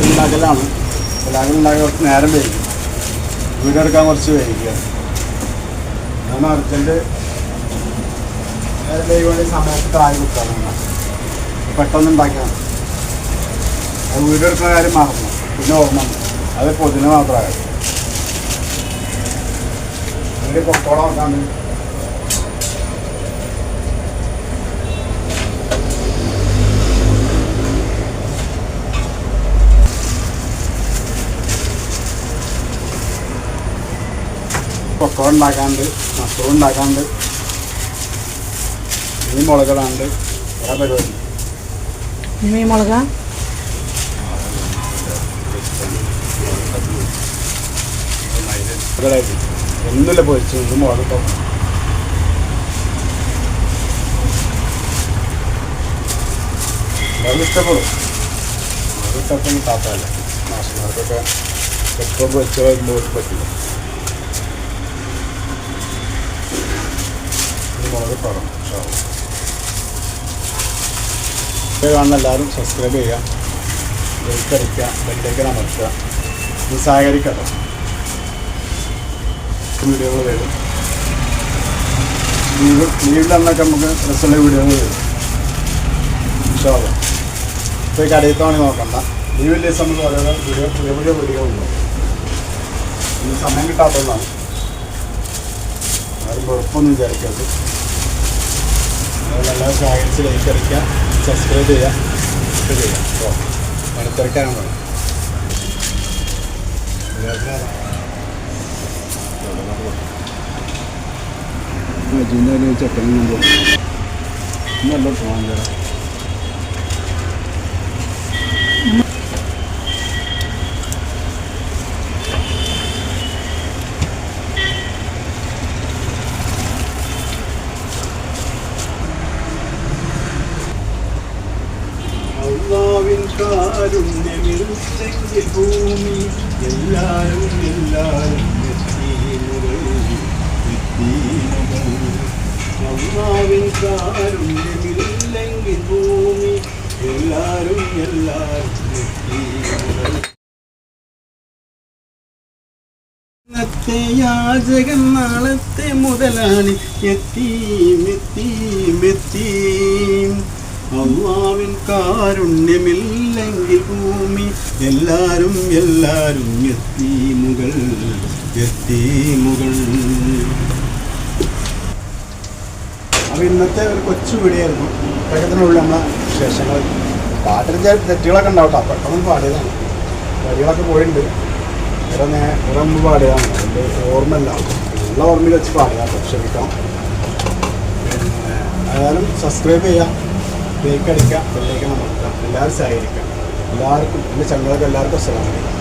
ഹോസ്പിറ്റലിലാണ് എല്ലാവരും ഉണ്ടാക്കാൻ കുറച്ച് നേരം വൈകി. വീടെടുക്കാൻ കുറച്ച് വൈകിയ ഞാൻ അർജന്റ് ദൈവം സമയത്ത് താഴെ കൊടുക്കാറുണ്ട് പെട്ടെന്ന് ഉണ്ടാക്കിയാണ് അത് വീടെടുക്കുന്ന കാര്യം മറന്നു. പിന്നെ ഓർമ്മ. അത് പൊതിന് മാത്രമായി അതിന്റെ കൊക്കോള നോക്കാണ്ട് കൊക്കോ ഉണ്ടാക്കാണ്ട് മസൂർ ഉണ്ടാക്കാണ്ട് മീൻ മുളകിടാണ്ട് വേറെ പരിപാടി. ഇനി മുളക ഒന്നുമില്ല പൊരിച്ചു ഇത് മുളകിട്ടോ അത് ഇഷ്ടപ്പെടും. അത് ഇഷ്ടപ്പെടുന്ന താത്തല്ല? മാഷന്മാർക്കൊക്കെ എപ്പോൾ പൊരിച്ച വരുമ്പോൾ പറ്റില്ല. ഇത് പടം. കാണുന്ന എല്ലാവരും സബ്സ്ക്രൈബ് ചെയ്യുക ലൈക്ക് അടിക്കുക ബെല്ലേക്ക് അമർത്തുക. ഇത് സഹകരിക്കട്ടോ വീഡിയോകൾ വരും. ലീവ് ലീവിലന്നൊക്കെ നമുക്ക് രസമുള്ള വീഡിയോകൾ വരും. ഇൻഷാല്ല ഇപ്പോൾ കടയിൽ നോക്കണ്ട. ലീവിൽ ദിവസം നമുക്ക് ഓരോരോ വീഡിയോ പുതിയ പുതിയ വീഡിയോ ഉണ്ട് ഇനി സമയം കിട്ടാത്തതാണ് കുഴപ്പമൊന്നും വിചാരിക്കരുത് നല്ല സഹകരിച്ച് ലൈക്ക് അടിക്കുക സബ്സ്ക്രൈബ് ചെയ്യുക ഒക്കെ ചെയ്യുക കേട്ടോ അടുത്തിറക്കാനാണ് വേണം ചെക്കനും നല്ല പോകാൻ ചേരാ അള്ളാവിൻ കാരുണ്യമില്ലെങ്കിൽ ഭൂമി എല്ലാരും എല്ലാരും അള്ളാവിൻ കാരുണ്യമില്ലെങ്കിൽ ഭൂമി എല്ലാരും എല്ലാരും ഇന്നത്തെ യാചകൻ നാളത്തെ മുതലാണ്. എത്തീം മെത്തി എത്തീം. അള്ളാവിൻ കാരുണ്യമില്ലെങ്കിൽ ഭൂമി എല്ലാരും എല്ലാരും എത്തീമുകൾ എത്തീമുകൾ അപ്പോൾ ഇന്നത്തെ ഒരു കൊച്ചു വീടിയായിരുന്നു അദ്ദേഹത്തിനുള്ള നമ്മളെ വിശേഷങ്ങൾ. ചില തെറ്റുകളൊക്കെ ഉണ്ടാവും കേട്ടോ. പെട്ടെന്ന് പാടിയതാണ്. വരികളൊക്കെ പോയിട്ടുണ്ട്. ഇവിടെ നേ ഇവിടെ മുമ്പ് പാടിയതാണ്. അതിന്റെ ഓർമ്മയില്ല. ഉള്ള ഓർമ്മയിൽ വെച്ച് പാടിയതാണ്. ക്ഷമിക്കാം ഏതായാലും സബ്സ്ക്രൈബ് ചെയ്യാം ലൈക്ക് അടിക്കാം ബെല്ലൈക്കൺ അമർത്താം എല്ലാവരും സഹകരിക്കാം എല്ലാവർക്കും എന്റെ ചങ്ങലൊക്കെ എല്ലാവർക്കും അസ്സലാമലൈക്കും